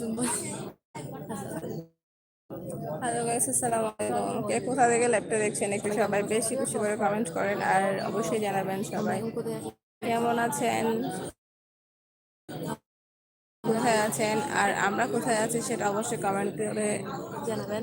ತುಂಬ hello guys আসসালামু আলাইকুম। কে কোথা থেকে ল্যাপটপ দেখছেন একটু সবাই বেশি খুশি করে কমেন্ট করেন আর অবশ্যই জানাবেন সবাই। কেমন আছেন? কোথায় আছেন? আর আমরা কোথায় আছি সেটা অবশ্যই কমেন্ট করে জানাবেন।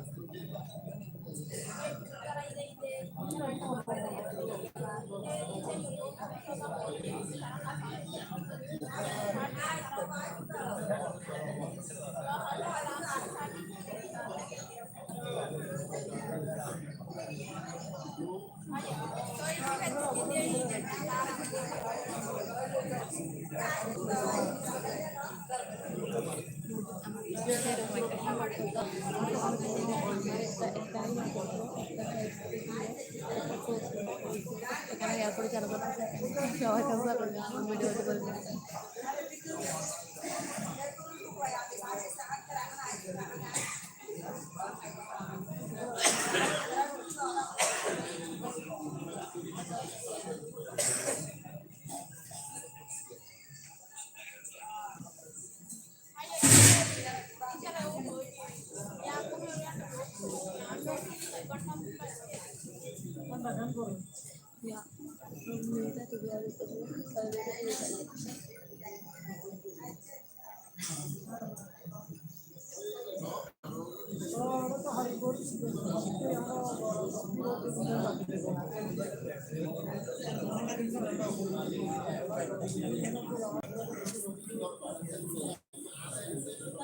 এখানে এয়ারপোর্টে চালু করা আছে সবাই কাছে ভিডিও হতে পারবে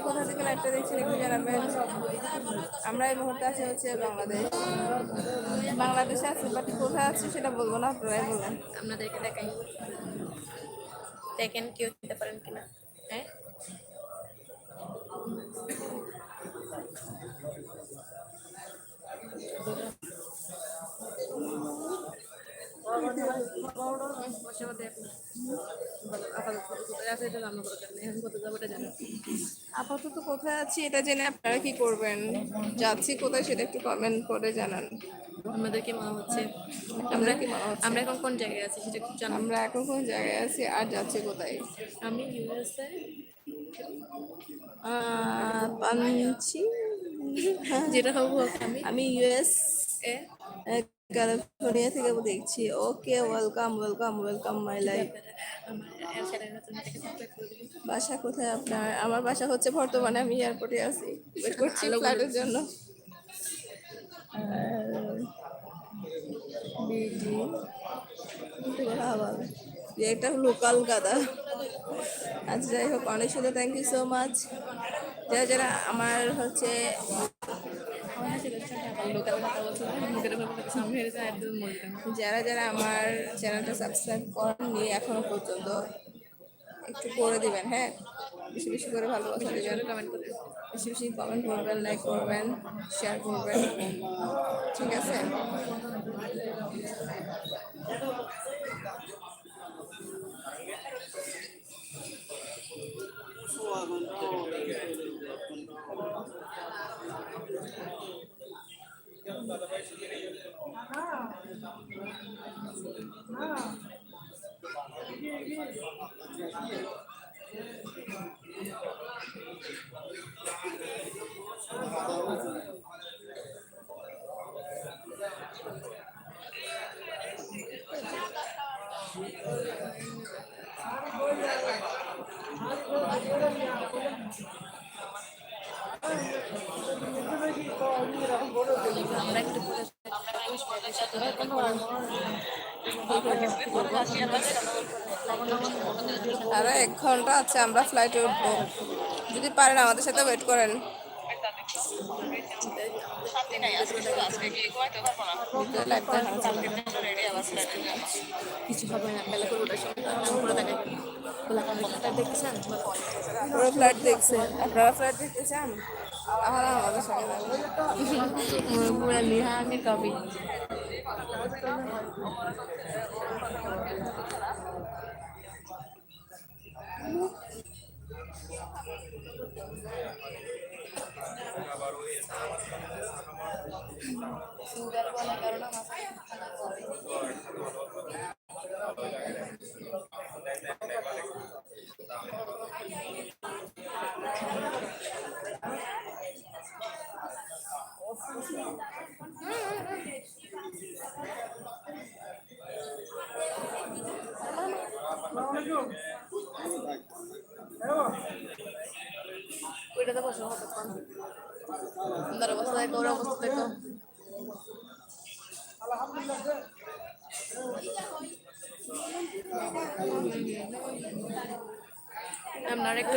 কোথা থেকে- দেখছেন আমরা এই মুহূর্তে আছি হচ্ছে বাংলাদেশ বাংলাদেশে আছি বাট কোথায় আছি সেটা বলব না আপনারাই বলবেন আপনাদেরকে দেখাই দেখেন কেউ দিতে পারেন কিনা হ্যাঁ বসে বসে আপাতত কোথায় আছে এটা রান্না করে জানি এখন কোথায় যাব এটা জানি আপাতত কোথায় আছি এটা জেনে আপনারা কি করবেন? যাচ্ছি কোথায় সেটা একটু কমেন্ট করে জানান। আমাদের কি মনে হচ্ছে আমরা কি মনে হচ্ছে। আমরা এখন কোন জায়গায় আছি সেটা একটু জানাম আমরা এখন কোন জায়গায় আছি আর যাচ্ছি কোথায়? আমি ইউএসএ পাঞ্চি? যেটা হব আমি। আমি ইউএস এ ক্যালিফোর্নিয়া থেকে দেখছি। Okay welcome welcome welcome my life. বাসা কোথায় আপনার? আমার বাসা হচ্ছে বর্তমানে আমি এয়ারপোর্টে আছি। ওয়েট করছি ফ্লাইটের জন্য। একটা লোকাল গাদা। আচ্ছা যাই হোক অনেক সুন্দর। থ্যাংক ইউ সো মাচ যারা যারা আমার হচ্ছে লোকাল কথা বলছিল যারা যারা আমার চ্যানেলটা সাবস্ক্রাইব করেননি এখনও পর্যন্ত একটু করে দিবেন হ্যাঁ? বেশি বেশি করে ভালোবাসা দেবেন। কমেন্ট করে বেশি বেশি কমেন্ট করবেন লাইক করবেন শেয়ার করবেন। ঠিক আছে? আমরা আরও এক ঘণ্টা আছে আমরা ফ্লাইটে উঠবো। যদি পারেন আমাদের সাথে ওয়েট করেন। দেখছে। আপনারা দেখতে চান? তাহলে আমাদের সঙ্গে নিহাকে কবি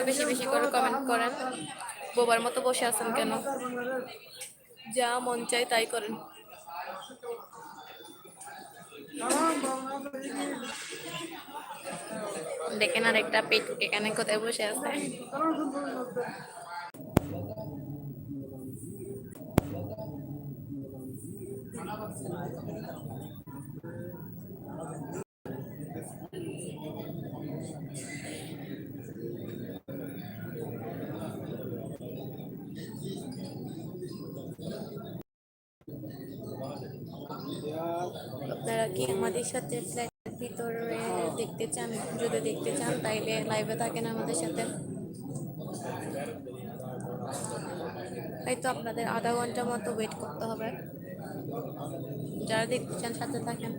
বেশি বেশি করে কমেন্ট করেন। বোবার মতো বসে আছেন কেন? যা মন চাই তাই করেন। দেখেন আর একটা পেটুক এখানে কোথায় বসে আছে। আপনারা কি আমাদের সাথে ফ্ল্যাটের ভিতরে দেখতে চান? যদি দেখতে চান, তাইলে লাইভে থাকেন আমাদের সাথে। হয়তো আপনাদের আধা ঘণ্টা মতো ওয়েট করতে হবে। যারা দেখতে চান, সাথে থাকেন।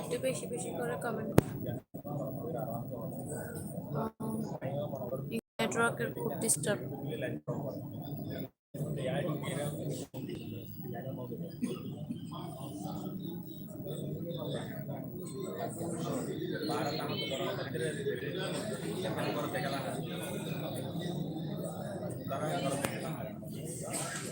একটু বেশি বেশি করে কমেন্ট নেটওয়ার্কের খুব ডিস্টার্ব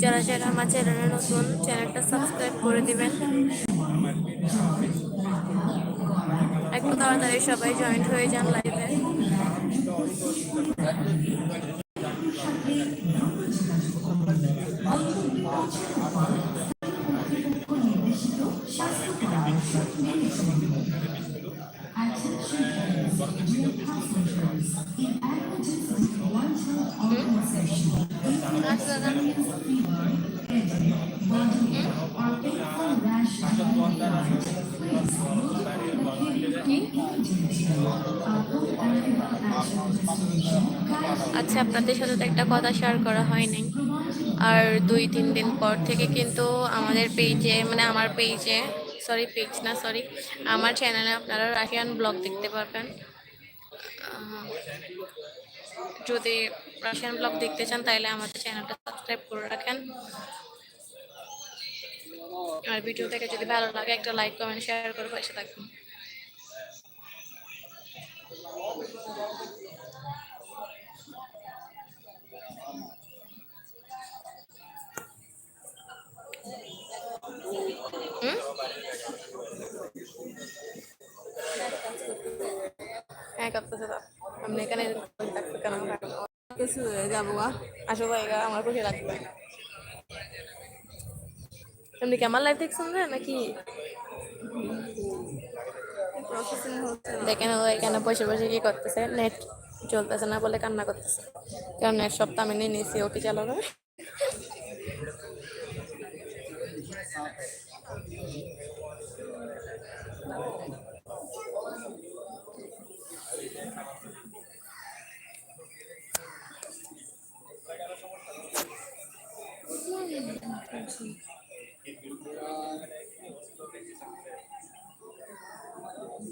যারা আমার চ্যানেলে নতুন চ্যানেলটা সাবস্ক্রাইব করে দিবেন। একটু তাড়াতাড়ি সবাই জয়েন্ট হয়ে যান লাইভে আচ্ছা আপনাদের সাথে তো একটা কথা শেয়ার করা হয়নি। আর দুই, তিন দিন পর থেকে কিন্তু আমাদের পেজে মানে আমার পেজে সরি পেজ না সরি আমার চ্যানেলে আপনারা রাশিয়ান ব্লগ দেখতে পারবেন। যদি রাশিয়ান ব্লগ দেখতে চান, তাহলে আমাদের চ্যানেলটা সাবস্ক্রাইব করে রাখেন। আর ভিডিও থেকে যদি ভালো লাগে, একটা লাইক কমেন্ট শেয়ার করে পাশে থাকবেন হুম? হ্যাঁ করতেছে তো আপনি এখানে থাকতে কেন কিছু যাব আসো আমার খুশি লাগবে আপনি কি আমার লাইফ দেখছেন না নাকি। দেখেন ও এখানে বসে বসে কি করতেছে নেট চলতেছে না বলে কান্না করতেছে। কারণ নেট সপ্তাহ আমি নিয়ে নিয়েছি ও কি চালাবে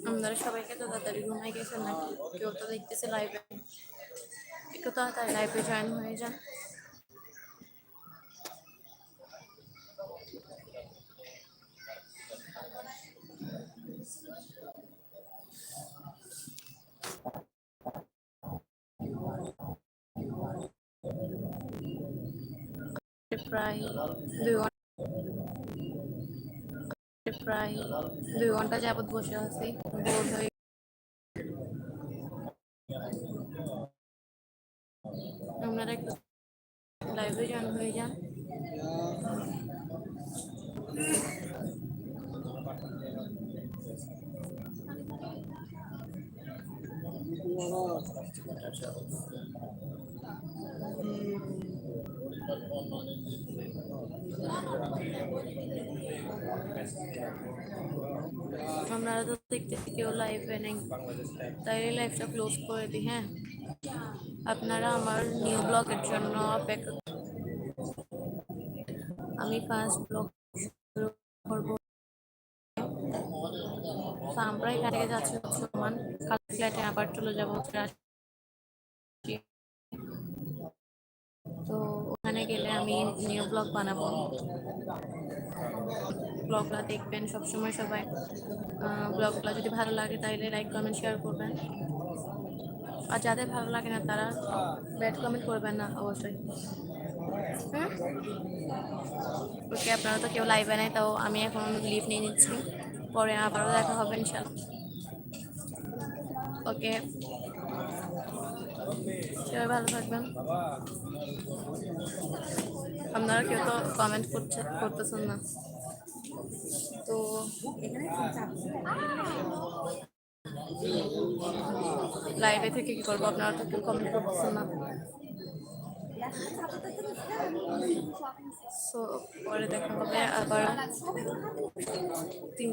আপনারা সবাইকে তো তাড়াতাড়ি ঘুমাই গেছেন নাকি কেউ তো দেখতেছে লাইভে একটু তাড়াতাড়ি লাইভে জয়েন হয়ে যান। প্রায় দুই ঘণ্টা প্রায় দুই ঘণ্টা যাবত বসে আছি। বোর হয়ে আপনারা একটু লাইভে জয়েন হয়ে যান আপনারা তো দেখতে কেউ লাইভে নেই তাই লাইভটা ক্লোজ করে দিই হ্যাঁ আপনারা আমার নিউ ব্লগের জন্য অপেক্ষা আমি ফার্স্ট ব্লগ শুরু করব। তো আমরা এখান থেকে যাচ্ছি সমান কাল ফ্ল্যাটে আবার চলে যাব। তো ওখানে গেলে আমি নিউ ব্লগ বানাবো। ব্লগটা দেখবেন সবসময় সবাই। ব্লগগুলো যদি ভালো লাগে তাহলে লাইক কমেন্ট শেয়ার করবেন। আর যাদের ভালো লাগে না তারা ব্যাড কমেন্ট করবেন না, অবশ্যই। ওকে আপনারা তো কেউ লাইভে নেই, তাও আমি এখন লিভ নিয়ে নিচ্ছি। পরে আবারও দেখা হবে ইনশাল্লাহ ওকে। সবাই ভালো থাকবেন। আপনারা কেউ তো কমেন্ট করছে, করতেছেন না। তো লাইভে থেকে কি করব? আপনারা তো কেউ কমেন্ট করতেছেন না। সো পরে দেখা হবে, আবার তিন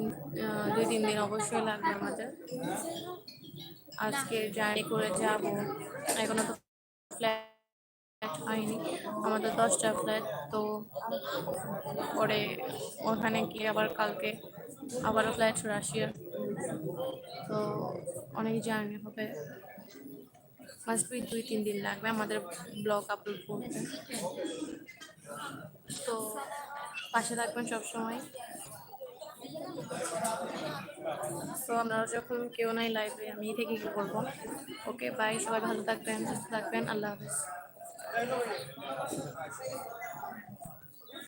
দুই, তিন দিন অবশ্যই লাগবে আমাদের। আজকে জার্নি করে যাব। এখনও তো ফ্ল্যাট হয়নি, আমাদের দশটা ফ্ল্যাট তো পরে ওখানে গিয়ে আবার কালকে আবারও ফ্ল্যাট রাশিয়া তো অনেক জার্নি হবে। মাস্ট উইক দুই, তিন দিন লাগবে আমাদের ব্লগ আপলোড করতে। তো পাশে থাকবেন সবসময়। তো আমরা যখন কেউ নাই লাইভে আমি থেকে কি করব? ওকে বাই সবাই ভালো থাকবেন, সুস্থ থাকবেন, আল্লাহ হাফেজ।